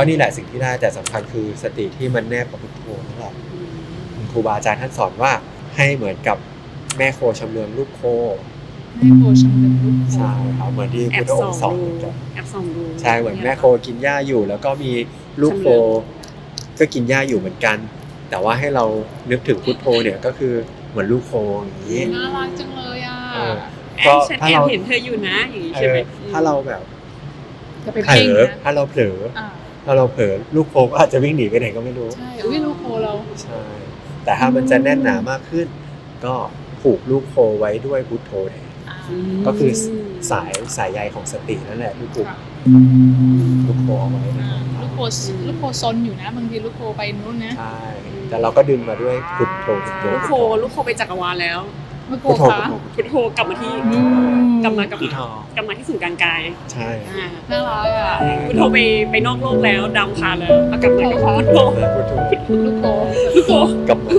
ก็นี่แหละสิ่งที่ได้แต่สำคัญคือสติที่มันแนบกับพุทโธนั่นแหละครูบาอาจารย์ท่านสอนว่าให้เหมือนกับแม่โคชำเลืองลูกโคให้โพชำเลืองลูกโคใช่ครับเหมือนที่แอพุทบธอส่องงค์สอนดูเหมือนกันแอบส่องดูใช่เหมือนแม่โคกินหญ้าอยู่ แล้วก็มีลูกโคก็กินหญ้าอยู่เหมือนกัน แต่ว่าให้เรานึกถึงพุทโธเนี่ยก็คือเหมือนลูกโคอย่างนี้น่ารักจังเลยอะเออแอก็บฉันถ้าแอบเราเห็นเธออยู่นะอย่างนี้เอใช่ไหมอถ้าเราแบบจะไปเผลเพ่งอนะถ้าเราเผลออ่า ถ้าเราเผลอลูกโคก็อาจจะวิ่งหนีไปไหนก็ไม่รู้ใช่อุ้ยลูกโคเราใช่แต่ถ้ามันจะแน่นหนามากขึ้น ก็ผูกลูกโคไว้ด้วยพุทโธแทนอ่าก็คือสายสายใยของสตินั่นแหละที่ผูกค่ะลูกโคเอาไว้นะอ่าลูกโคลูกโคซนอยู่นะบางทีลูกโคไปนู้นนะใช่แต่เราก็ดึงมาด้วยพุทโธพุทโธลูกโคลูกโคไปจักรวาลแล้วลูกโคพุทโธคะพุทโธพุทโธกลับมาที่อื มกลับมากลับพุทมาโธกลับมาที่ศูนย์กลางกายใช่ อ่าน่ารักอะพุทโธไปไปนอกโลกแล้วดาวอังคารแล้วเอากลับมากับพุทโธพุทโธลูกโคลูกโคกลับมา